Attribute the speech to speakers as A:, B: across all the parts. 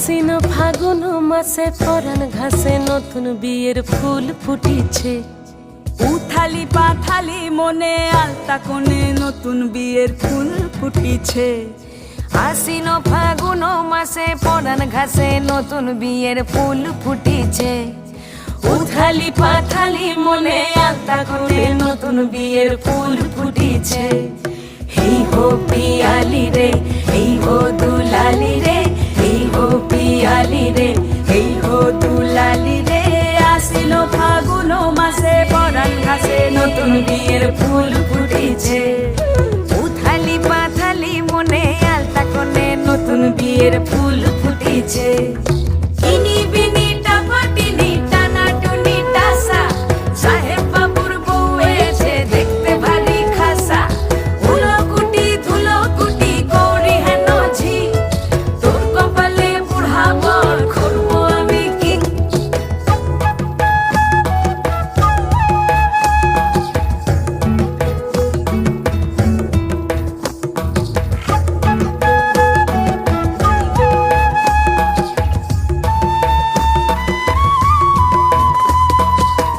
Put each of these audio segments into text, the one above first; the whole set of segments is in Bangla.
A: আশ্বিন ফাগুন মাসে পরান ঘাসে নতুন বিয়ের ফুল ফুটিছে।
B: উথালি পাথালি মনে আলতা কোণে নতুন বিয়ের ফুল ফুটিছে।
C: আশ্বিন ফাগুন মাসে পরান ঘাসে নতুন বিয়ের ফুল ফুটিছে।
A: উথালি পাথালি মনে আলতা করে নতুন বিয়ের ফুল ফুটিছে। হেই হো পিয়ালি রে দুলালি রে,
B: আসিল ফাগুন মাসে পরান ঘাসে নতুন বিয়ের ফুল ফুটেছে।
C: উথালি পাথালি মনে আলতা কোণে নতুন বিয়ের ফুল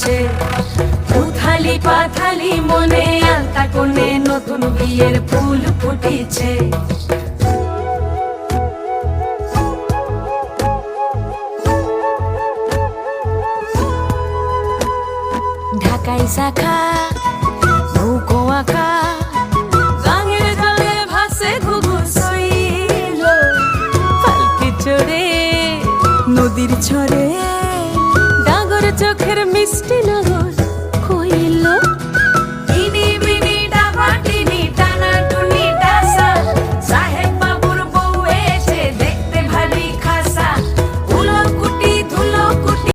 C: ফুটিছে উথালি পাথালি মনে আলতা কোণে নতুন বিয়ের ফুল ফুটেছে। ঢাকাই শাখা বৃষ্টি